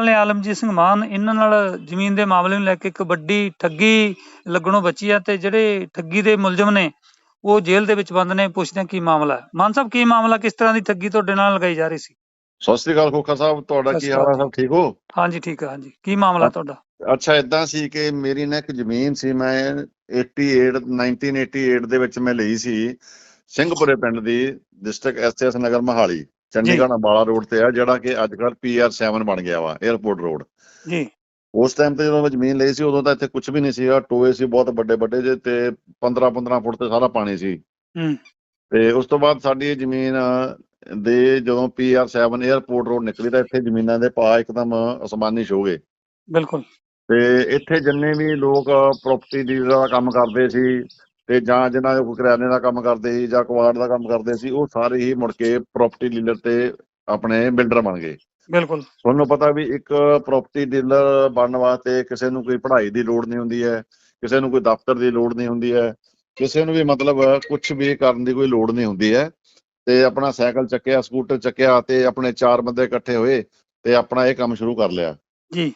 ਨੇ ਆਲਮਜੀਤ ਸਿੰਘ ਮਾਨ ਇਹਨਾਂ ਨਾਲ ਜ਼ਮੀਨ ਦੇ ਮਾਮਲੇ ਨੂੰ ਲੈ ਕੇ ਇੱਕ ਵੱਡੀ ਠੱਗੀ ਲੱਗਣੋਂ ਬਚੀ ਆ ਤੇ ਜਿਹੜੇ ਠੱਗੀ ਦੇ ਮੁਲਜ਼ਮ ਨੇ ਉਹ ਜੇਲ੍ਹ ਦੇ ਵਿੱਚ ਬੰਦ ਨੇ ਪੁੱਛਦੇ ਕੀ ਮਾਮਲਾ ਹੈ। ਮਾਨ ਸਾਹਿਬ ਕੀ ਮਾਮਲਾ ਕਿਸ ਤਰ੍ਹਾਂ ਦੀ ਠੱਗੀ ਤੁਹਾਡੇ ਨਾਲ ਲਗਾਈ ਜਾ ਰਹੀ ਸੀ? ਸਤਿ ਸ੍ਰੀ ਅਕਾਲ ਖੋਖਾ ਸਾਹਿਬ ਤੁਹਾਡਾ ਕੀ ਹਾਲ ਹੈ। ਸਭ ਠੀਕ ਹੋ? ਹਾਂਜੀ ਠੀਕ ਹੈ ਹਾਂਜੀ। ਕੀ ਮਾਮਲਾ ਤੁਹਾਡਾ? ਅੱਛਾ ਇਦਾਂ ਸੀ ਕਿ ਮੇਰੀ ਨਾ ਇੱਕ ਜ਼ਮੀਨ ਸੀ ਮੈਂ 88 1988 ਦੇ ਵਿੱਚ ਮੈਂ ਲਈ ਸੀ ਸਿੰਘਪੁਰੇ ਪਿੰਡ ਦੀ district S S Nagar Mohali. Chandigarh Ambala road ਤੇ ਆ ਜਿਹੜਾ ਕਿ ਅੱਜਕੱਲ ਪੀਆਰ 7 ਬਣ ਗਿਆ ਵਾ 에어ਪੋਰਟ ਰੋਡ ਜੀ। ਉਸ ਟਾਈਮ ਤੇ ਜਦੋਂ ਜ਼ਮੀਨ ਲਈ ਸੀ ਉਦੋਂ ਤਾਂ ਇੱਥੇ ਕੁਝ ਵੀ ਨਹੀਂ ਸੀਗਾ ਟੋਏ ਸੀ ਬਹੁਤ ਵੱਡੇ ਵੱਡੇ ਜੇ ਤੇ 15 15 ਫੁੱਟ ਤੇ ਸਾਰਾ ਪਾਣੀ ਸੀ। ਹੂੰ। ਤੇ ਉਸ ਤੋਂ ਬਾਅਦ ਸਾਡੀ ਇਹ ਜ਼ਮੀਨ ਦੇ ਜਦੋਂ ਪੀਆਰ 7 에어ਪੋਰਟ ਰੋਡ ਨਿਕਲੀ ਤਾਂ ਇੱਥੇ ਜ਼ਮੀਨਾਂ ਦੇ ਪਾ ਇੱਕਦਮ ਅਸਮਾਨੀ ਛੋ ਗਏ। ਬਿਲਕੁਲ। ਤੇ ਇੱਥੇ ਜਿੰਨੇ ਵੀ ਲੋਕ ਪ੍ਰਾਪਰਟੀ ਡੀਲਰ ਦਾ ਕੰਮ ਕਰਦੇ ਸੀ ਤੇ ਜਾਂ ਜਿਨ੍ਹਾਂ ਦੇ ਕੋਈ ਕਰਿਆਨੇ ਦਾ ਕੰਮ ਕਰਦੇ ਸੀ ਜਾਂ ਕਵਾੜ ਦਾ ਕੰਮ ਕਰਦੇ ਸੀ ਉਹ ਸਾਰੇ ਹੀ ਮੁੜ ਕੇ ਪ੍ਰਾਪਰਟੀ ਡੀਲਰ ਤੇ ਆਪਣੇ ਬਿਲਡਰ ਬਣ ਗਏ। ਬਿਲਕੁਲ। ਤੁਹਾਨੂੰ ਪਤਾ ਵੀ ਇੱਕ ਪ੍ਰਾਪਰਟੀ ਡੀਲਰ ਬਣਨ ਵਾਸਤੇ ਕਿਸੇ ਨੂੰ ਕੋਈ ਪੜ੍ਹਾਈ ਦੀ ਲੋੜ ਨਹੀਂ ਹੁੰਦੀ ਹੈ ਕਿਸੇ ਨੂੰ ਕੋਈ ਦਫ਼ਤਰ ਦੀ ਲੋੜ ਨਹੀਂ ਹੁੰਦੀ ਹੈ ਕਿਸੇ ਨੂੰ ਵੀ ਮਤਲਬ ਕੁਝ ਵੀ ਕਰਨ ਦੀ ਕੋਈ ਲੋੜ ਨਹੀਂ ਹੁੰਦੀ ਹੈ। ਤੇ ਆਪਣਾ ਸਾਈਕਲ ਚੱਕਿਆ ਸਕੂਟਰ ਚੱਕਿਆ ਤੇ ਆਪਣੇ ਚਾਰ ਬੰਦੇ ਇਕੱਠੇ ਹੋਏ ਤੇ ਆਪਣਾ ਇਹ ਕੰਮ ਸ਼ੁਰੂ ਕਰ ਲਿਆ। ਜੀ।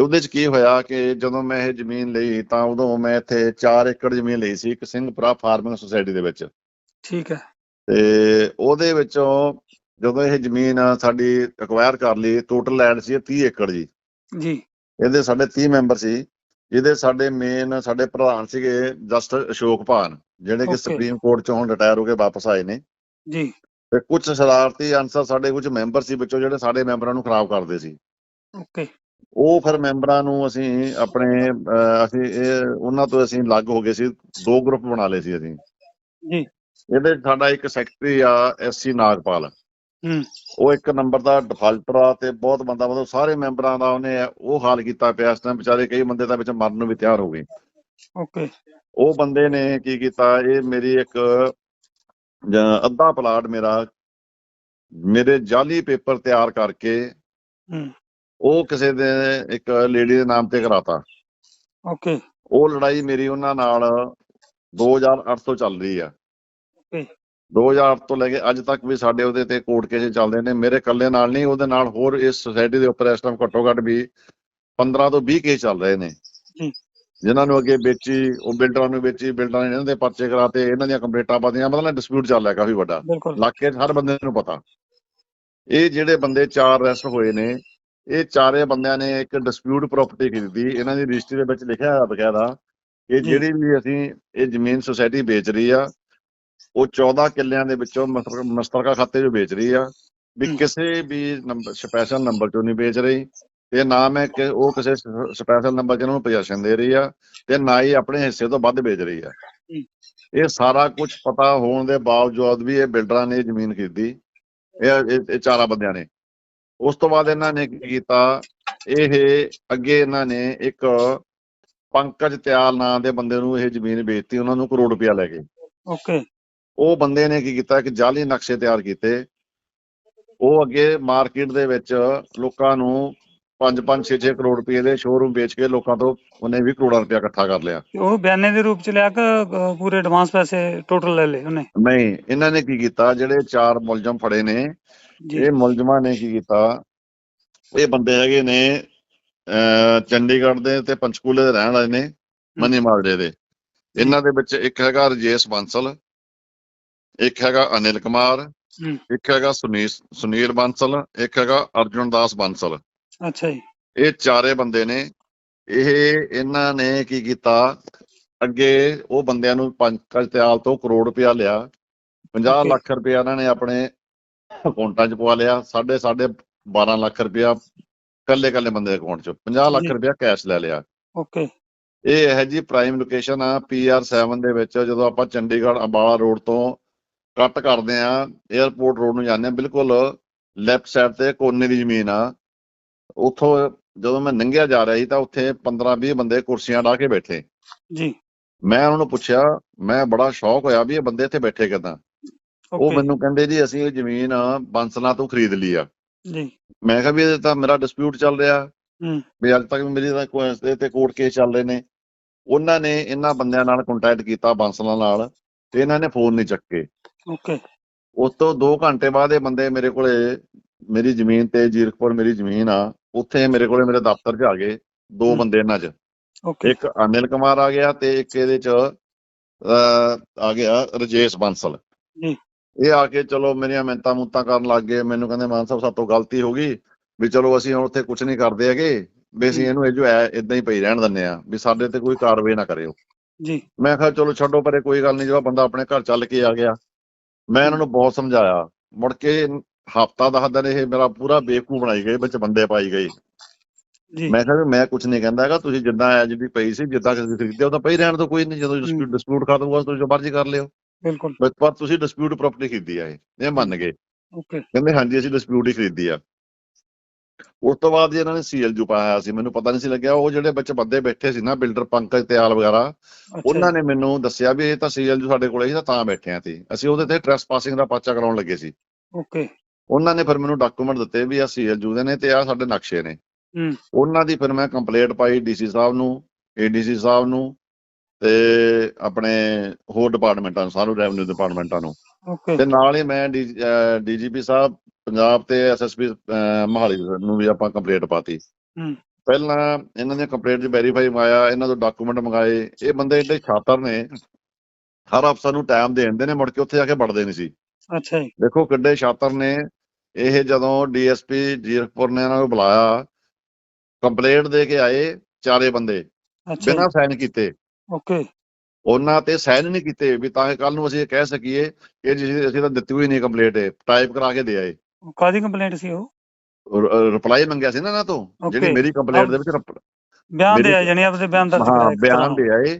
ਉਹਦੇ ਚ ਕੀ ਹੋਇਆ ਕਿ ਜਦੋਂ ਮੈਂ ਇਹ ਜ਼ਮੀਨ ਲਈ ਤਾਂ ਉਦੋਂ ਮੈਂ ਇੱਥੇ 4 ਏਕੜ ਜ਼ਮੀਨ ਲਈ ਸੀ ਇੱਕ ਸਿੰਘਪੁਰਾ ਫਾਰਮਿੰਗ ਸੁਸਾਇਟੀ ਦੇ ਵਿੱਚ। ਠੀਕ ਹੈ। ਤੇ ਉਹਦੇ ਵਿੱਚੋਂ ਜਦੋਂ ਇਹ ਜ਼ਮੀਨ ਸਾਡੀ ਐਕਵਾਇਰ ਕਰ ਲਈ ਟੋਟਲ ਲੈਂਡ ਸੀ 30 ਏਕੜ ਜੀ। ਜੀ। ਇਹਦੇ ਸਾਡੇ 30 ਮੈਂਬਰ ਸੀ ਜਿਹਦੇ ਸਾਡੇ ਮੇਨ ਸਾਡੇ ਪ੍ਰਧਾਨ ਸੀਗੇ ਜਸਟਿਸ ਅਸ਼ੋਕ ਭਾਨ ਜਿਹੜੇ ਕਿ. ਸੁਪਰੀਮ ਕੋਰਟ ਚੋਂ ਹੁਣ ਰਿਟਾਇਰ ਹੋ ਕੇ ਵਾਪਸ ਆਏ ਨੇ। ਜੀ। ਤੇ ਕੁਝ ਸ਼ਰਾਰਤੀ ਅਨਸਰ ਸਾਡੇ ਕੁਝ ਮੈਂਬਰ ਸੀ ਵਿੱਚੋਂ ਜਿਹੜੇ ਸਾਡੇ ਮੈਂਬਰਾਂ ਨੂੰ ਖਰਾਬ ਕਰਦੇ ਸੀ। ਓਕੇ ਉਹ ਫਿਰ ਮੈਂਬਰਾਂ ਨੂੰ ਅਸੀਂ ਆਪਣੇ ਅਸੀਂ ਇਹ ਉਹਨਾਂ ਤੋਂ ਅਸੀਂ ਅਲੱਗ ਹੋ ਗਏ ਸੀ ਦੋ ਗਰੁੱਪ ਬਣਾ ਲਏ ਸੀ ਅਸੀਂ। ਜੀ। ਇਹਦੇ 'ਚ ਸਾਡਾ ਇੱਕ ਸੈਕਟਰੀ ਆ ਐਸਸੀ ਨਾਗਪਾਲ। ਹੂੰ। ਉਹ ਇੱਕ ਨੰਬਰ ਦਾ ਡਿਫਾਲਟਰ ਆ ਤੇ ਬਹੁਤ ਬੰਦਾ ਮਤਲਬ ਸਾਰੇ ਮੈਂਬਰਾਂ ਦਾ ਉਹਨੇ ਉਹ ਹਾਲ ਕੀਤਾ ਪਿਆ ਇਸ ਟਾਈਮ ਵਿਚਾਰੇ ਕਈ ਬੰਦੇ ਤਾਂ ਵਿੱਚ ਮਰਨ ਨੂੰ ਵੀ ਤਿਆਰ ਹੋ ਗਏ। ਓਕੇ ਉਹ ਬੰਦੇ ਨੇ ਕੀ ਕੀਤਾ ਇਹ ਮੇਰੀ ਇੱਕ ਜਾਂ ਅੱਧਾ ਪਲਾਟ ਮੇਰਾ ਮੇਰੇ ਜਾਲੀ ਪੇਪਰ ਤਿਆਰ ਕਰਕੇ ਹੂੰ। ਉਹ ਕਿਸੇ ਦੇ ਇੱਕ ਲੇਡੀ ਦੇ ਨਾਮ ਤੇ ਕਰਾਤਾ। ਓਕੇ ਉਹ ਲੜਾਈ ਮੇਰੀ ਉਹਨਾਂ ਨਾਲ 2008 ਤੋਂ ਚੱਲ ਰਹੀ ਆ। ਓਕੇ 2008 ਤੋਂ ਲੈ ਕੇ ਅੱਜ ਤੱਕ ਵੀ ਸਾਡੇ ਉਹਦੇ ਤੇ ਕੋਰਟ ਕੇਸ ਚੱਲਦੇ ਨੇ। ਮੇਰੇ ਇਕੱਲੇ ਨਾਲ ਨਹੀਂ ਉਹਦੇ ਨਾਲ ਹੋਰ ਇਸ ਸੁਸਾਇਟੀ ਦੇ ਉੱਪਰ ਇਸ ਟਾਈਮ ਘੱਟੋ ਘੱਟ ਵੀ 15 ਤੋਂ 20 ਕੇਸ ਚੱਲ ਰਹੇ ਨੇ। ਜੀ। ਜਿਨ੍ਹਾਂ ਨੂੰ ਅੱਗੇ ਵੇਚੀ ਉਹ ਬਿਲਡਰਾਂ ਨੂੰ ਵੇਚੀ ਬਿਲਡਰਾਂ ਨੇ ਇਹਨਾਂ ਦੇ ਪਰਚੇ ਕਰਾਤੇ ਇਹਨਾਂ ਦੀਆਂ ਕੰਪਲੇਂਟਾਂ ਪਾਦੀਆਂ ਮਤਲਬ ਡਿਸਪਿਊਟ ਚੱਲ ਰਿਹਾ ਕਾਫੀ ਵੱਡਾ। ਇਲਾਕੇ ਹਰ ਬੰਦੇ ਨੂੰ ਪਤਾ। ਇਹ ਜਿਹੜੇ ਬੰਦੇ ਚਾਰ ਅਰੈਸਟ ਹੋਏ ਨੇ ਇਹ ਚਾਰੇ ਬੰਦਿਆਂ ਨੇ ਇੱਕ ਡਿਸਪਿਊਟ ਪ੍ਰਾਪਰਟੀ ਖਰੀਦੀ ਇਹਨਾਂ ਦੀ ਰਜਿਸਟਰੀ ਦੇ ਵਿੱਚ ਲਿਖਿਆ ਹੋਇਆ ਬਕਾਇਦਾ ਕਿ। ਜਿਹੜੀ ਵੀ ਅਸੀਂ ਇਹ ਜ਼ਮੀਨ ਸੁਸਾਇਟੀ ਵੇਚ ਰਹੀ ਆ ਉਹ 14 ਕਿੱਲਿਆਂ ਦੇ ਵਿੱਚੋਂ ਮਸਤਰ- ਮਸਤਰਕਾ ਖਾਤੇ 'ਚ ਵੇਚ ਰਹੀ ਆ ਵੀ। ਕਿਸੇ ਵੀ ਨੰਬਰ ਸਪੈਸ਼ਲ ਨੰਬਰ 'ਚੋਂ ਨਹੀਂ ਵੇਚ ਰਹੀ ਤੇ ਨਾ ਮੈਂ ਕਿ ਉਹ ਕਿਸੇ ਸਪੈਸ਼ਲ ਨੰਬਰ 'ਚ ਇਹਨਾਂ ਨੂੰ ਪੋਜੀਸ਼ਨ ਦੇ ਰਹੀ ਆ ਤੇ ਨਾ ਹੀ ਆਪਣੇ ਹਿੱਸੇ ਤੋਂ ਵੱਧ ਵੇਚ ਰਹੀ ਆ। ਇਹ ਸਾਰਾ ਕੁਝ ਪਤਾ ਹੋਣ ਦੇ ਬਾਵਜੂਦ ਵੀ ਇਹ ਬਿਲਡਰਾਂ ਨੇ ਜ਼ਮੀਨ ਖਰੀਦੀ ਇਹ- ਇਹ ਚਾਰਾਂ ਬੰਦਿਆਂ ਨੇ ਉਸ ਤੋਂ ਬਾਅਦ ਇਹਨਾਂ ਨੇ ਕੀ ਕੀਤਾ? ਇਹ ਅੱਗੇ ਇਹਨਾਂ ਨੇ ਇੱਕ ਪੰਕਜ ਤਿਆਲ ਨਾਂ ਦੇ ਬੰਦੇ ਨੂੰ ਇਹ ਜ਼ਮੀਨ ਵੇਚਤੀ ਉਹਨਾਂ ਨੂੰ ਕਰੋੜ ਰੁਪਇਆ ਲੈ ਕੇ। ਓਕੇ ਉਹ ਬੰਦੇ ਨੇ ਕੀ ਕੀਤਾ? ਕਿ ਜਾਲੀ ਨਕਸ਼ੇ ਤਿਆਰ ਕੀਤੇ। ਉਹ ਅੱਗੇ ਮਾਰਕੀਟ ਦੇ ਵਿੱਚ ਲੋਕਾਂ ਨੂੰ 5-5 6-6 ਕਰੋੜ ਰੁਪਏ ਦੇ ਸ਼ੋਰੂਮ ਵੇਚ ਕੇ ਲੋਕਾਂ ਤੋਂ ਉਹਨੇ 20 ਕਰੋੜ ਰੁਪਇਆ ਇਕੱਠਾ ਕਰ ਲਿਆ। ਉਹ ਬਿਆਨੇ ਦੇ ਰੂਪ ਚ ਲਿਆ ਕੇ ਪੂਰੇ ਐਡਵਾਂਸ ਪੈਸੇ ਟੋਟਲ ਲੈ ਲਏ ਉਹਨੇ? ਨਹੀਂ ਇਹਨਾਂ ਨੇ ਕੀ ਕੀਤਾ? ਜਿਹੜੇ ਚਾਰ ਮੁਲਜ਼ਮ ਫੜੇ ਨੇ ਇਹ ਮੁਲਜ਼ਮਾਂ ਨੇ ਕੀ ਕੀਤਾ? ਇਹ ਬੰਦੇ ਹੈਗੇ ਨੇ ਚੰਡੀਗੜ੍ਹ ਦੇ ਤੇ ਪੰਚਕੂਲੇ ਦੇ ਰਹਿਣ ਵਾਲੇ ਨੇ ਮਨੀ ਮਾਲਡੇ ਦੇ। ਇਹਨਾਂ ਦੇ ਵਿੱਚ ਇੱਕ ਹੈਗਾ ਰਜੇਸ਼ ਬਾਂਸਲ ਇੱਕ ਹੈਗਾ ਅਨਿਲ ਕੁਮਾਰ। ਇੱਕ ਹੈਗਾ ਸੁਨੀਲ ਸੁਨੀਲ ਬਾਂਸਲ ਇੱਕ ਹੈਗਾ ਅਰਜੁਨ ਦਾਸ ਬਾਂਸਲ। ਅੱਛਾ ਜੀ। ਇਹ ਚਾਰੇ ਬੰਦੇ ਨੇ ਇਹ ਇਹਨਾਂ ਨੇ ਕੀ ਕੀਤਾ? ਅੱਗੇ ਉਹ ਬੰਦਿਆਂ ਨੂੰ ਪੰਕਜ ਤਿਆਲ ਤੋਂ ਕਰੋੜ ਰੁਪਇਆ ਲਿਆ। 50 Okay. ਲੱਖ ਰੁਪਇਆ ਇਹਨਾਂ ਨੇ ਆਪਣੇ ਅਕਾਊਂਟਾਂ 'ਚ ਪਵਾ ਲਿਆ ਸਾਢੇ ਸਾਢੇ 12 ਲੱਖ ਰੁਪਇਆ ਕੱਲੇ ਕੱਲੇ ਬੰਦੇ ਦੇ ਅਕਾਊਂਟ 'ਚ 50 ਲੱਖ। ਰੁਪਇਆ ਕੈਸ਼ ਲੈ ਲਿਆ। ਓਕੇ। ਇਹ ਹੈ ਜੀ ਪ੍ਰਾਈਮ ਲੋਕੇਸ਼ਨ ਆ ਪੀਆਰ 7 ਦੇ ਵਿੱਚ ਜਦੋਂ ਆਪਾਂ ਚੰਡੀਗੜ੍ਹ ਅੰਬਾਲਾ ਰੋਡ ਤੋਂ ਕੱਟ ਕਰਦੇ ਆ 에어ਪੋਰਟ ਰੋਡ ਨੂੰ ਜਾਂਦੇ ਆ ਬਿਲਕੁਲ ਲੈਫਟ ਸਾਈਡ ਤੇ ਕੋਨੇ ਦੀ ਜ਼ਮੀਨ ਆ। ਉੱਥੋਂ ਜਦੋਂ ਮੈਂ ਲੰਘਿਆ ਜਾ ਰਿਹਾ ਸੀ ਤਾਂ ਉੱਥੇ 15 20 ਬੰਦੇ ਕੁਰਸੀਆਂ ਢਾ ਕੇ ਬੈਠੇ। ਜੀ। ਮੈਂ ਉਹਨਾਂ ਨੂੰ ਪੁੱਛਿਆ ਮੈਂ ਬੜਾ ਸ਼ੌਕ ਹੋਇਆ ਵੀ ਇਹ ਬੰਦੇ ਇੱਥੇ ਬੈਠੇ ਕਿੱਦਾਂ। ਉਹ ਮੈਨੂੰ ਕਹਿੰਦੇ ਜੀ ਅਸੀਂ ਇਹ ਜ਼ਮੀਨ ਬੰਸਲਾ ਤੋਂ ਖਰੀਦ ਲਈ ਆ। ਜੀ। ਮੈਂ ਕਿਹਾ ਵੀ ਇਹ ਤਾਂ ਮੇਰਾ ਡਿਸਪਿਊਟ ਚੱਲ ਰਿਹਾ। ਹੂੰ। ਵੀ ਅੱਜ ਤੱਕ ਵੀ ਮੇਰੀ ਤਾਂ ਕੋਈ ਤੇ ਕੋਰਟ ਕੇਸ ਚੱਲ ਰਹੇ ਨੇ। ਉਹਨਾਂ ਨੇ ਇਹਨਾਂ ਬੰਦਿਆਂ ਨਾਲ ਕੰਟੈਕਟ ਕੀਤਾ ਬਾਂਸਲਾਂ ਨਾਲ ਤੇ ਇਹਨਾਂ ਨੇ ਫੋਨ ਨਹੀਂ ਚੱਕੇ। ਓਕੇ ਉਸ ਤੋਂ 2 ਘੰਟੇ ਬਾਅਦ ਇਹ ਬੰਦੇ ਮੇਰੇ ਕੋਲੇ ਮੇਰੀ ਜ਼ਮੀਨ ਤੇ ਜੀਰਕਪੁਰ ਮੇਰੀ ਜ਼ਮੀਨ ਆ। ਉੱਥੇ ਮੇਰੇ ਕੋਲੇ ਮੇਰੇ ਦਫ਼ਤਰ 'ਚ ਆ ਗਏ ਦੋ। ਬੰਦੇ ਇਹਨਾਂ 'ਚ। ਓਕੇ ਇੱਕ ਅਨਿਲ ਕੁਮਾਰ ਆ ਗਿਆ ਤੇ ਇੱਕ ਇਹਦੇ 'ਚ ਆ ਗਿਆ ਰਜੇਸ਼ ਬੰਸਲ। ਜੀ। ਇਹ ਆ ਕੇ ਚਲੋ ਮੇਰੀਆਂ ਮਿੰਤਾਂ ਮੁੰਤਾਂ ਕਰਨ ਲੱਗ ਗਏ। ਮੈਨੂੰ ਕਹਿੰਦੇ ਮਾਨ ਸਾਹਿਬ ਸਾਤੋਂ ਗਲਤੀ ਹੋ ਗਈ ਵੀ ਚਲੋ ਅਸੀਂ ਹੁਣ ਉੱਥੇ ਕੁਝ ਨਹੀਂ ਕਰਦੇ ਹੈਗੇ ਵੀ ਅਸੀਂ। ਇਹਨੂੰ ਇਹ ਜੋ ਹੈ ਇਦਾਂ ਹੀ ਪਈ ਰਹਿਣ ਦਿੰਦੇ ਆ ਵੀ ਸਾਡੇ ਤੇ ਕੋਈ ਕਾਰਵਾਈ ਨਾ ਕਰਿਓ। ਜੀ। ਮੈਂ ਕਿਹਾ ਚਲੋ ਛੱਡੋ ਪਰੇ ਕੋਈ ਗੱਲ ਨਹੀਂ ਜਿਹੜਾ ਬੰਦਾ ਆਪਣੇ ਘਰ ਚੱਲ ਕੇ ਆ ਗਿਆ। ਮੈਂ ਇਹਨਾਂ ਨੂੰ ਬਹੁਤ ਸਮਝਾਇਆ। ਮੁੜ ਕੇ ਹਫਤਾ ਦਸ ਦਿਨ ਇਹ ਮੇਰਾ ਪੂਰਾ ਬੇਵਕੂਫ ਬਣਾਈ ਗਏ ਵਿੱਚ ਬੰਦੇ ਪਾਈ ਗਏ। ਜੀ। ਮੈਂ ਕਿਹਾ ਵੀ ਮੈਂ ਕੁਝ ਨਹੀਂ ਕਹਿੰਦਾ ਹੈਗਾ ਤੁਸੀਂ ਜਿੱਦਾਂ ਐ ਜਿਹੜੀ ਪਈ ਸੀ ਜਿੱਦਾਂ ਤੁਸੀਂ ਖਰੀਦਦੇ ਹੋ ਤਾਂ ਪਈ ਰਹਿਣ ਤੋਂ ਕੋਈ ਨਹੀਂ। ਜਦੋਂ। ਡਿਸਪਿਊਟ ਕਰ ਦੂਗਾ ਤੁਸੀਂ ਜੋ ਮਰਜ਼ੀ ਕਰ ਲਿਓ। ਬਿਲਕੁਲ। ਪਰ- ਪਰ ਤੁਸੀਂ ਡਿਸਪਿਊਟ ਪ੍ਰਾਪਰਟੀ ਖਰੀਦੀ ਆ ਇਹ ਇਹ ਮੰਨ ਗਏ। ਓਕੇ ਕਹਿੰਦੇ ਹਾਂਜੀ ਅਸੀਂ ਡਿਸਪਿਊਟ ਹੀ ਖਰੀਦੀ ਆ। ਉਸ ਤੋਂ ਬਾਅਦ ਜੀ ਇਹਨਾਂ ਨੇ ਸੀਐਲਯੂ ਪਾਇਆ ਸੀ ਮੈਨੂੰ ਪਤਾ ਨਹੀਂ ਸੀ ਲੱਗਿਆ ਉਹ ਜਿਹੜੇ ਵਿੱਚ ਬੰਦੇ ਬੈਠੇ ਸੀ ਨਾ ਬਿਲਡਰ ਪੰਕਜ ਤਿਆਲ ਵਗੈਰਾ ਉਹਨਾਂ ਨੇ ਮੈਨੂੰ ਦੱਸਿਆ ਵੀ ਇਹ ਤਾਂ ਸੀਐਲਯੂ ਸਾਡੇ ਕੋਲੇ ਸੀ ਤਾਂ ਤਾਂ ਬੈਠੇ ਆ ਤੇ ਅਸੀਂ ਉਹਦੇ ਤੇ ਟ੍ਰੈਸਪਾਸਿੰਗ ਦਾ ਪਰਚਾ ਕਰਾਉਣ ਲੱਗੇ ਸੀ। ਓਕੇ ਉਹਨਾਂ ਨੇ ਫਿਰ ਮੈਨੂੰ ਡਾਕੂਮੈਂਟ ਦਿੱਤੇ ਵੀ ਆ ਸੀਐਲਯੂ ਦੇ ਨੇ ਤੇ ਆ ਸਾਡੇ ਨਕਸ਼ੇ ਨੇ। ਹੂੰ। ਉਹਨਾਂ ਦੀ ਫਿਰ ਮੈਂ ਕੰਪਲੇਂਟ ਪਾਈ ਡੀਸੀ ਸਾਹਿਬ ਨੂੰ ਏਡੀਸੀ ਸਾਹਿਬ ਨੂੰ ਤੇ ਆਪਣੇ ਹੋਰ ਡਿਪਾਰਟਮੈਂਟਾਂ ਨੂੰ ਸਾਨੂੰ ਰੈਵਨਿਊ ਡਿਪਾਰਟਮੈਂਟਾਂ ਨੂੰ। ਓਕੇ ਤੇ ਨਾਲ ਹੀ ਮੈਂ ਡੀਜੀਪੀ ਸਾਹਿਬ ਪੰਜਾਬ ਤੇ ਐਸਐਸਪੀ ਮਹਾਲੀ ਨੂੰ ਵੀ ਆਪਾਂ ਕੰਪਲੇਂਟ ਪਾਤੀ। ਹੂੰ। ਪਹਿਲਾਂ ਇਹਨਾਂ ਨੇ ਕੰਪਲੇਂਟ ਚ ਵੈਰੀਫਾਈ ਮੰਗਾਇਆ ਇਹਨਾਂ ਤੋਂ ਡਾਕੂਮੈਂਟ ਮੰਗਾਏ। ਇਹ ਬੰਦੇ ਏਡੇ ਛਾਤਰ ਨੇ ਹਰ ਅਫਸਰ ਨੂੰ ਟਾਈਮ ਦੇ ਦਿੰਦੇ ਨੇ ਮੁੜ ਕੇ ਉੱਥੇ ਜਾ ਕੇ ਵੜਦੇ ਨਹੀਂ ਸੀ। ਅੱਛਾ ਜੀ। ਦੇਖੋ ਕਿੱਡੇ ਛਾਤਰ ਨੇ ਇਹ ਜਦੋਂ ਡੀਐਸਪੀ ਜੀਰਕਪੁਰ ਨੇ ਇਹਨਾਂ ਨੂੰ ਬੁਲਾਇਆ ਕੰਪਲੇਂਟ ਦੇ ਕੇ ਆਏ ਚਾਰੇ ਬੰਦੇ ਅੱਛਾ ਬਿਨਾਂ ਸਾਈਨ ਕੀਤੇ। ਓਕੇ ਉਹਨਾਂ ਤੇ ਸਾਈਨ ਨਹੀਂ ਕੀਤੇ ਵੀ ਤਾਂ ਕੱਲ ਨੂੰ ਅਸੀਂ ਇਹ ਕਹਿ ਸਕੀਏ ਕਿ ਜੀ ਅਸੀਂ ਤਾਂ ਦਿੱਤੀ ਹੋਈ ਨਹੀਂ ਕੰਪਲੇਂਟ ਟਾਈਪ ਕਰਾ ਕੇ ਦੇ ਆਏ। ਕਾਦੀ ਕੰਪਲੇਂਟ ਸੀ ਉਹ? ਰਿਪਲਾਈ ਮੰਗਿਆ ਸੀ ਨਾ ਇਹਨਾਂ ਤੋਂ ਜਿਹੜੀ. ਮੇਰੀ ਕੰਪਲੇਂਟ ਦੇ ਵਿੱਚ ਬਿਆਨ ਦੇ ਆ ਜਾਣੀ ਆਪਦੇ ਬਿਆਨ ਦਰਜ ਹਾਂ ਕਰਾਇਆ ਬਿਆਨ ਦੇ ਆਏ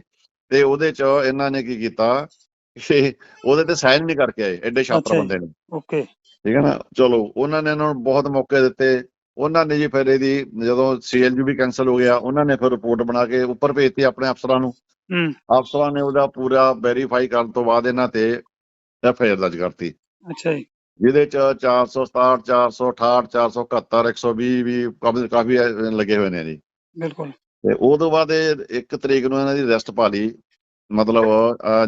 ਤੇ ਉਹਦੇ ਚ ਇਹਨਾਂ ਨੇ ਕੀ ਕੀਤਾ ਕਿ ਉਹਦੇ ਤੇ ਸਾਈਨ ਨਹੀਂ ਕਰਕੇ ਆਏ ਐਡੇ ਛਾਤਰ। ਬੰਦੇ ਨੇ। ਓਕੇ ਠੀਕ ਹੈ ਨਾ? ਚਲੋ ਉਹਨਾਂ ਨੇ ਇਹਨਾਂ ਨੂੰ ਬਹੁਤ ਮੌਕੇ ਦਿੱਤੇ। ਉਹਨਾਂ ਨੇ ਜੀ ਫਿਰ ਇਹਦੀ ਜਦੋਂ ਸੀਐਲਯੂ ਵੀ ਕੈਨਸਲ ਹੋ ਗਿਆ ਉਹਨਾਂ ਨੇ ਫਿਰ ਰਿਪੋਰਟ ਬਣਾ ਕੇ ਉੱਪਰ ਭੇਜਤੀ ਆਪਣੇ ਅਫਸਰਾਂ ਨੂੰ। ਹੂੰ ਅਫਸਰਾਂ ਨੇ ਉਹਦਾ ਪੂਰਾ ਵੈਰੀਫਾਈ ਕਰਨ ਤੋਂ ਬਾਅਦ ਇਹਨਾਂ ਤੇ ਐਫ ਆਈ ਆਰ ਦਰਜ ਕਰਤੀ। ਅੱਛਾ ਜੀ। ਜਿਹਦੇ ਚ 467 468 471 120 ਵੀ ਕਾਫੀ ਕਾਫੀ ਲੱਗੇ ਹੋਏ ਨੇ ਜੀ। ਬਿਲਕੁਲ। ਤੇ ਉਹ ਤੋਂ ਬਾਅਦ ਇਹ ਇੱਕ ਤਰੀਕ ਨੂੰ ਇਹਨਾਂ ਦੀ ਅਰੈਸਟ ਪਾ ਲਈ ਮਤਲਬ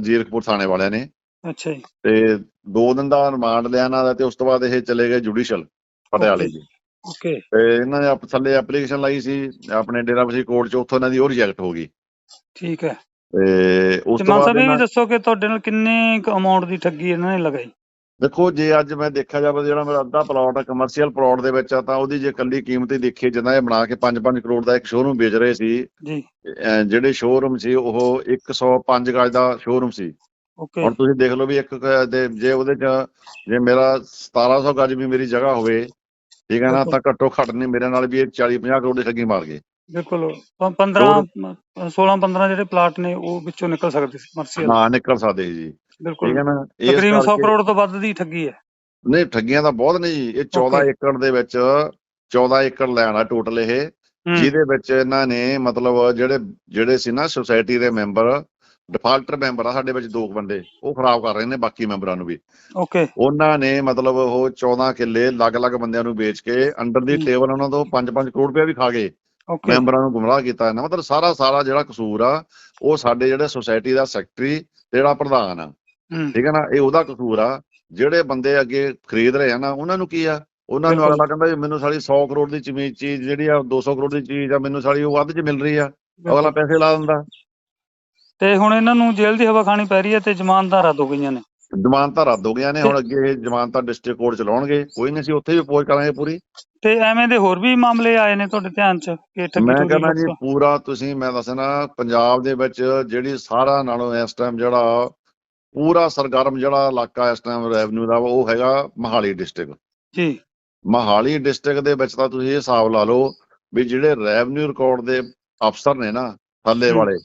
ਜੀਰਕਪੁਰ ਥਾਣੇ ਵਾਲਿਆਂ ਨੇ। ਅੱਛਾ ਜੀ। ਤੇ ਦੋ ਦਿਨ ਦਾ ਰਿਮਾਂਡ ਲਿਆ ਇਹਨਾਂ ਦਾ ਤੇ ਉਸ ਤੋਂ ਬਾਅਦ ਇਹ ਚਲੇ ਗਏ ਜੁਡੀਸ਼ਲ ਪਟਿਆਲੇ. ਜੀ। ਓਕੇ ਤੇ ਇਹਨਾਂ ਨੇ ਥੱਲੇ ਐਪਲੀਕੇਸ਼ਨ ਲਾਈ ਸੀ ਆਪਣੇ ਡੇਰਾਬੱਸੀ ਕੋਰਟ ਚ ਉੱਥੋਂ ਇਹਨਾਂ ਦੀ ਉਹ ਰਿਜੈਕਟ ਹੋ ਗਈ। ਠੀਕ ਹੈ। ਤੇ ਉਸ ਤੇ ਤੋਂ ਮਾਨ ਬਾਅਦ ਸਾਹਿਬ ਇਹ ਵੀ ਇਹਨਾਂ- ਦੱਸੋ ਕਿ ਤੁਹਾਡੇ ਨਾਲ ਕਿੰਨੇ ਕੁ ਅਮਾਉਂਟ ਦੀ ਠੱਗੀ ਇਹਨਾਂ ਨੇ ਲਗਾਈ? ਦੇਖੋ ਜੇ ਅੱਜ ਮੈਂ ਦੇਖਿਆ ਜਾਵੇ ਜਿਹੜਾ ਮੇਰਾ ਅੱਧਾ ਪਲਾਟ ਹੈ ਕਮਰਸ਼ੀਅਲ ਪਲਾਟ ਦੇ ਵਿੱਚ ਆ ਤਾਂ ਉਹਦੀ ਜੇ ਕੱਲੀ ਕੀਮਤ ਹੀ ਦੇਖੀ ਜਿੱਦਾਂ ਇਹ ਬਣਾ ਕੇ 5-5 ਕਰੋੜ ਦਾ ਇੱਕ ਸ਼ੋਰੂਮ ਵੇਚ ਰਹੇ ਸੀ ਜੀ। ਅਹ ਜਿਹੜੇ ਸ਼ੋਰੂਮ ਸੀ ਉਹ 105 ਗਜ ਦਾ ਸ਼ੋਰੂਮ ਸੀ। ਓਕੇ ਹੁਣ ਤੁਸੀਂ ਦੇਖ ਲਓ ਵੀ ਇੱਕ ਕ- ਦੇ ਜੇ ਉਹਦੇ ਚ ਜੇ ਮੇਰਾ 1700 ਗਜ ਵੀ ਮੇਰੀ ਜਗ੍ਹਾ ਹੋਵੇ ਠੀਕ ਹੈ ਨਾ। ਤਾਂ ਘੱਟੋ ਘੱਟ ਨਹੀਂ ਮੇਰੇ ਨਾਲ ਵੀ ਇਹ 40 50 ਕਰੋੜ ਦੀ ਠੱਗੀ ਮਾਰ ਗਏ। ਬਿਲਕੁਲ। 15 16 15 ਜਿਹੜੇ ਪਲਾਟ ਨੇ ਉਹ ਵਿੱਚੋਂ ਨਿਕਲ ਸਕਦੇ ਸੀ ਮਰਸੀਅਲ ਨਾ ਨਿਕਲ ਸਕਦੇ ਸੀ ਜੀ। ਬਿਲਕੁਲ। ਠੀਕ ਹੈ ਨਾ? ਤਕਰੀਬਨ 100 ਕਰਕੇ- ਕਰੋੜ ਤੋਂ ਵੱਧ ਦੀ ਠੱਗੀ ਹੈ। ਨਹੀਂ ਠੱਗੀਆਂ ਤਾਂ ਬਹੁਤ ਨੇ ਜੀ। ਇਹ 14 Okay. ਏਕੜ ਦੇ ਵਿੱਚ 14 ਏਕੜ ਲੈਣਾ ਟੋਟਲ ਇਹ। ਹੂੰ, ਜਿਹਦੇ ਵਿੱਚ ਇਹਨਾਂ ਨੇ ਮਤਲਬ ਜਿਹੜੇ ਜਿਹੜੇ ਸੀ ਨਾ ਸੁਸਾਇਟੀ ਦੇ ਮੈਂਬਰ ਡਿਫਾਲਟਰ ਮੈਂਬਰ ਆ ਸਾਡੇ ਵਿੱਚ ਦੋ ਬੰਦੇ ਉਹ ਖਰਾਬ ਕਰ ਰਹੇ ਨੇ ਬਾਕੀ ਮੈਂਬਰਾਂ ਨੂੰ ਵੀ। ਓਕੇ। ਉਹਨਾਂ ਨੇ ਮਤਲਬ ਉਹ 14 ਕਿੱਲੇ ਅਲੱਗ-ਅਲੱਗ ਬੰਦਿਆਂ ਨੂੰ ਵੇਚ ਕੇ ਅੰਡਰ ਦੀ ਹੂੰ। ਟੇਬਲ ਉਹਨਾਂ ਤੋਂ 5-5 ਕਰੋੜ ਰੁਪਏ ਵੀ ਖਾ ਗਏ। ਮੈਂਬਰਾਂ ਨੂੰ ਗੁੰਮਰਾਹ ਕੀਤਾ ਇਹਨਾਂ ਮਤਲਬ ਸਾਰਾ ਸਾਰਾ ਜਿਹੜਾ ਕਸੂਰ ਆ ਉਹ ਸਾਡੇ ਜਿਹੜੇ ਸੁਸਾਇਟੀ ਦਾ ਸੈਕਟਰੀ ਤੇ ਜਿਹੜਾ ਪ੍ਰਧਾਨ ਆ। ਠੀਕ ਹੈ ਨਾ? ਇਹ ਉਹਦਾ ਕਸੂਰ ਆ। ਜਿਹੜੇ ਬੰਦੇ ਅੱਗੇ ਖਰੀਦ ਰਹੇ ਆ ਨਾ ਉਹਨਾਂ ਨੂੰ ਕੀ ਆ? ਉਹਨਾਂ ਨੂੰ। ਅਗਲਾ ਕਹਿੰਦਾ ਮੈਨੂੰ ਸਾਲੀ 100 ਕਰੋੜ ਦੀ ਚੀਜ਼ ਜਿਹੜੀ ਆ 200 ਕਰੋੜ ਦੀ ਚੀਜ਼ ਆ ਮੈਨੂੰ ਸਾਲੀ ਉਹ ਵੱਧ ਚ ਮਿਲ ਰਹੀ ਆ। ਅਗਲਾ। ਪੈਸੇ ਲਾ ਦਿੰਦਾ। ਤੇ ਹੁਣ ਇਹਨਾਂ ਨੂੰ ਜੇਲ੍ਹ ਦੀ ਹਵਾ ਖਾਣੀ ਪੈ ਰਹੀ ਹੈ ਤੇ ਜ਼ਮਾਨਤਾਂ ਰੱਦ ਹੋ ਗਈਆਂ ਨੇ। ਜ਼ਮਾਨਤਾਂ ਰੱਦ ਹੋ ਗਈਆਂ ਨੇ ਹੁਣ ਅੱਗੇ ਜ਼ਮਾਨਤਾਂ ਡਿਸਟ੍ਰਿਕਟ ਕੋਰਟ ਚ ਲਾਉਣਗੇ। ਕੋਈ ਨਹੀਂ ਅਸੀਂ ਉੱਥੇ ਵੀ ਪੋਜ ਕਰਾਂਗੇ ਪੂਰੀ। ਤੇ ਐਵੇਂ ਦੇ ਹੋਰ ਵੀ ਮਾਮਲੇ ਆਏ ਨੇ ਤੁਹਾਡੇ ਧਿਆਨ 'ਚ ਕਿ ਠੱਗੀ ਮੈਂ ਕਹਿੰਦਾ ਜੀ ਪੂਰਾ ਤੁਸੀਂ ਮੈਂ ਦੱਸਣਾ ਪੰਜਾਬ ਦੇ ਵਿੱਚ ਜਿਹੜੀ ਸਾਰਾ ਨਾਲੋਂ ਇਸ ਟਾਈਮ ਜਿਹੜਾ ਪੂਰਾ ਸਰਗਰਮ ਜਿਹੜਾ ਇਲਾਕਾ ਇਸ ਟਾਈਮ ਰੈਵਨਿਊ ਦਾ ਉਹ ਹੈਗਾ ਮਹਾਲੀ ਡਿਸਟ੍ਰਿਕਟ ਜੀ। ਮਹਾਲੀ ਡਿਸਟ੍ਰਿਕਟ ਦੇ ਵਿੱਚ ਤਾਂ ਤੁਸੀਂ ਇਹ ਹਿਸਾਬ ਲਾ ਲਓ ਵੀ ਜਿਹੜੇ ਰੈਵਨਿਊ ਰਿਕਾਰਡ ਦੇ ਅਫਸਰ ਨੇ ਨਾ ਥੱਲੇ। ਵਾਲੇ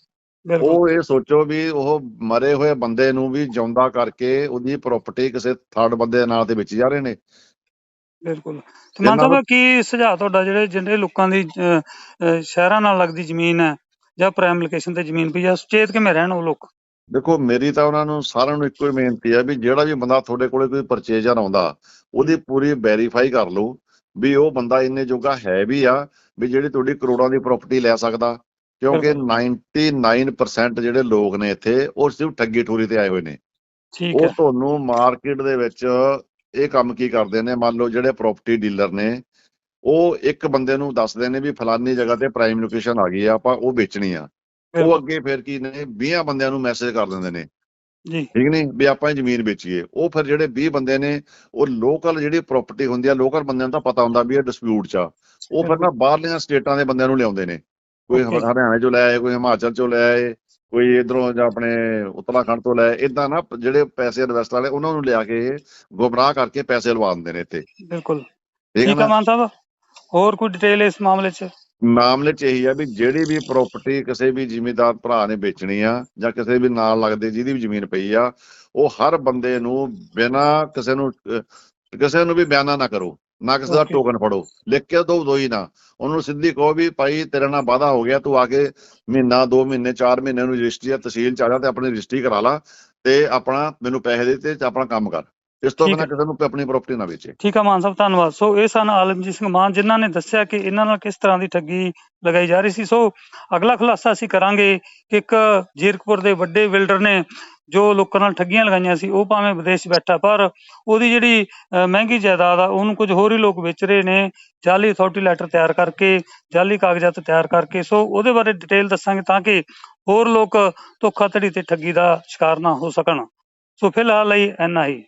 ਉਹ ਇਹ ਸੋਚੋ ਵੀ ਉਹ ਮਰੇ ਹੋਏ ਬੰਦੇ ਨੂੰ ਵੀ ਜਿਉਂਦਾ ਕਰਕੇ ਉਹਦੀ ਪ੍ਰਾਪਰਟੀ ਕਿਸੇ ਥਰਡ ਬੰਦੇ ਦੇ ਨਾਂ ਤੇ ਵੇਚੀ ਜਾ ਰਹੇ ਨੇ। ਬਿਲਕੁਲ। ਤੇ ਮਾਨ ਸਾਹਿਬ ਕੀ ਸੁਝਾਅ ਤੁਹਾਡਾ? ਜਿਹੜੇ ਜਿਹੜੇ ਲੋਕਾਂ ਦੀ ਸ਼ਹਿਰਾਂ ਨਾਲ ਲੱਗਦੀ ਜ਼ਮੀਨ ਹੈ ਜਾਂ ਪ੍ਰਾਈਮ ਲੋਕੇਸ਼ਨ ਤੇ ਜ਼ਮੀਨ ਪਈ ਆ ਸੁਚੇਤ ਕਿਵੇਂ ਰਹਿਣ ਉਹ ਲੋਕ? ਦੇਖੋ ਮੇਰੀ ਤਾਂ ਉਹਨਾਂ ਨੂੰ ਸਾਰਿਆਂ ਨੂੰ ਇੱਕੋ ਹੀ ਬੇਨਤੀ ਹੈ ਵੀ ਜਿਹੜਾ ਵੀ ਬੰਦਾ ਤੁਹਾਡੇ ਕੋਲੇ ਕੋਈ ਪਰਚੇਜਰ ਆਉਂਦਾ ਉਹਦੀ ਪੂਰੀ ਵੈਰੀਫਾਈ ਕਰ ਲਓ ਵੀ ਉਹ ਬੰਦਾ ਇੰਨੇ ਜੋਗਾ ਹੈ ਵੀ ਆ ਵੀ ਜਿਹੜੀ ਤੁਹਾਡੀ ਕਰੋੜਾਂ ਦੀ ਪ੍ਰਾਪਰਟੀ ਲੈ ਸਕਦਾ। ਕਿਉਂਕਿ 99% ਜਿਹੜੇ ਲੋਕ ਨੇ ਇੱਥੇ ਉਹ ਸਿਰਫ ਠੱਗੀ ਠੋਰੀ ਤੇ ਆਏ ਹੋਏ ਨੇ। ਠੀਕ ਉਹ ਤੁਹਾਨੂੰ ਮਾਰਕੀਟ ਦੇ ਵਿੱਚ ਇਹ ਕੰਮ ਕੀ ਕਰਦੇ ਨੇ ਮੰਨ ਲਓ ਜਿਹੜੇ ਪ੍ਰਾਪਰਟੀ ਡੀਲਰ ਨੇ ਉਹ ਇੱਕ ਬੰਦੇ ਨੂੰ ਦੱਸਦੇ ਨੇ ਵੀ ਫਲਾਨੀ ਜਗ੍ਹਾ ਤੇ ਪ੍ਰਾਈਮ ਲੋਕੇਸ਼ਨ ਆ ਗਈ ਆ ਆਪਾਂ ਉਹ ਵੇਚਣੀ ਆ। ਉਹ। ਅੱਗੇ ਫਿਰ ਕੀ ਨੇ 20 ਬੰਦਿਆਂ ਨੂੰ ਮੈਸੇਜ ਕਰ ਦਿੰਦੇ ਨੇ। ਜੀ। ਠੀਕ ਨਹੀਂ ਵੀ ਆਪਾਂ ਜ਼ਮੀਨ ਵੇਚੀਏ। ਉਹ ਫਿਰ ਜਿਹੜੇ 20 ਬੰਦੇ ਨੇ ਉਹ ਲੋਕਲ ਜਿਹੜੀ ਪ੍ਰਾਪਰਟੀ ਹੁੰਦੀ ਆ ਲੋਕਲ ਬੰਦਿਆਂ ਨੂੰ ਤਾਂ ਪਤਾ ਹੁੰਦਾ ਵੀ ਇਹ ਡਿਸਪਿਊਟ ਚ ਆ। ਉਹ ਫਿਰ ਨਾ ਬਾਹਰਲੀਆਂ ਸਟੇਟਾਂ ਦੇ ਬੰਦਿਆਂ ਨੂੰ ਲਿਆਉਂਦੇ ਨੇ। ਕੋਈ. ਹਰਿਆਣਾ ਚੋਂ ਲੈ ਆਏ ਕੋਈ ਹਿਮਾਚਲ ਚੋਂ ਲੈ ਆਏ ਕੋਈ ਇਧਰੋਂ ਜਾਂ ਆਪਣੇ ਉੱਤਰਾਖੰਡ ਤੋਂ ਲੈ ਇਦਾਂ ਨਾ ਜਿਹੜੇ ਪੈਸੇ ਇਨਵੈਸਟ ਵਾਲੇ ਉਹਨਾਂ ਨੂੰ ਲਿਆ ਕੇ ਗੁੰਮਰਾਹ ਕਰਕੇ ਪੈਸੇ ਲਵਾ ਦਿੰਦੇ ਨੇ ਇੱਥੇ। ਬਿਲਕੁਲ। ਠੀਕ ਹੈ ਮਾਨ ਸਾਹਿਬ ਹੋਰ ਕੋਈ ਡਿਟੇਲ ਇਸ ਮਾਮਲੇ 'ਚ? ਮਾਮਲੇ 'ਚ ਇਹੀ ਆ ਵੀ ਜਿਹੜੀ ਵੀ ਪ੍ਰਾਪਰਟੀ ਕਿਸੇ ਵੀ ਜ਼ਿਮੀਂਦਾਰ ਭਰਾ ਨੇ ਵੇਚਣੀ ਆ ਜਾਂ ਕਿਸੇ ਵੀ ਨਾਲ ਲੱਗਦੇ ਜਿਹਦੀ ਵੀ ਜ਼ਮੀਨ ਪਈ ਆ ਉਹ ਹਰ ਬੰਦੇ ਨੂੰ ਬਿਨਾਂ ਕਿਸੇ ਨੂੰ ਕਿਸੇ ਨੂੰ ਵੀ ਬਿਆਨਾ ਨਾ ਕਰੋ। ਨਾ ਕਿਸੇ ਦਾ. ਟੋਕਨ ਫੜੋ। ਲਿਖ ਕੇ ਦੋ ਦੋ ਹੀ ਨਾ। ਉਹਨੂੰ ਸਿੱਧੀ ਕਹੋ ਵੀ ਭਾਈ ਤੇਰੇ ਨਾਲ ਵਾਅਦਾ ਹੋ ਗਿਆ ਤੂੰ ਆ ਕੇ ਮਹੀਨਾ 2 ਮਹੀਨੇ 4 ਮਹੀਨੇ ਨੂੰ ਰਜਿਸਟਰੀ ਆ ਤਹਿਸੀਲ ਚ ਆ ਜਾ ਤੇ ਆਪਣੀ ਰਜਿਸਟਰੀ ਕਰਾ ਲਾ ਤੇ ਆਪਣਾ ਮੈਨੂੰ ਪੈਸੇ ਦੇ ਤੇ ਆਪਣਾ ਕੰਮ ਕਰ। ਇਸ ਤੋਂ ਬਿਨਾਂ। ਕਿਸੇ ਨੂੰ ਆਪਣੀ ਪ੍ਰਾਪਰਟੀ ਨਾ ਵੇਚੇ। ਠੀਕ ਆ ਮਾਨ ਸਾਹਿਬ ਧੰਨਵਾਦ। ਸੋ ਇਹ ਸਨ ਆਲਮਜੀਤ ਸਿੰਘ ਮਾਨ ਜਿਨ੍ਹਾਂ ਨੇ ਦੱਸਿਆ ਕਿ ਇਹਨਾਂ ਨਾਲ ਕਿਸ ਤਰ੍ਹਾਂ ਦੀ ਠੱਗੀ ਲਗਾਈ ਜਾ ਰਹੀ ਸੀ। ਸੋ ਅਗਲਾ ਖੁਲਾਸਾ ਅਸੀਂ ਕਰਾਂਗੇ ਕਿ ਇੱਕ ਜੀਰਕਪੁਰ ਦੇ ਵੱਡੇ ਬਿਲਡਰ ਨੇ ਜੋ ਲੋਕਾਂ ਨਾਲ ਠੱਗੀਆਂ ਲਗਾਈਆਂ ਸੀ ਉਹ ਭਾਵੇਂ ਵਿਦੇਸ਼ ਬੈਠਾ ਪਰ ਉਹਦੀ ਜਿਹੜੀ ਅਹ, ਮਹਿੰਗੀ ਜਾਇਦਾਦ ਆ ਉਹਨੂੰ ਕੁਝ ਹੋਰ ਹੀ ਲੋਕ ਵੇਚ ਰਹੇ ਨੇ। ਜਾਲੀ ਅਥਾਰਟੀ ਲੈਟਰ ਤਿਆਰ ਕਰਕੇ ਜਾਲੀ ਕਾਗਜ਼ਾਤ ਤਿਆਰ ਕਰਕੇ ਸੋ ਉਹਦੇ ਬਾਰੇ ਡਿਟੇਲ ਦੱਸਾਂਗੇ ਤਾਂ ਕਿ ਹੋਰ ਲੋਕ ਧੋਖਾਧੜੀ ਤੇ ਠੱਗੀ ਦਾ ਸ਼ਿਕਾਰ ਨਾ ਹੋ ਸਕਣ। ਸੋ ਫਿਲਹਾਲ ਲਈ ਇੰਨਾ ਹੀ।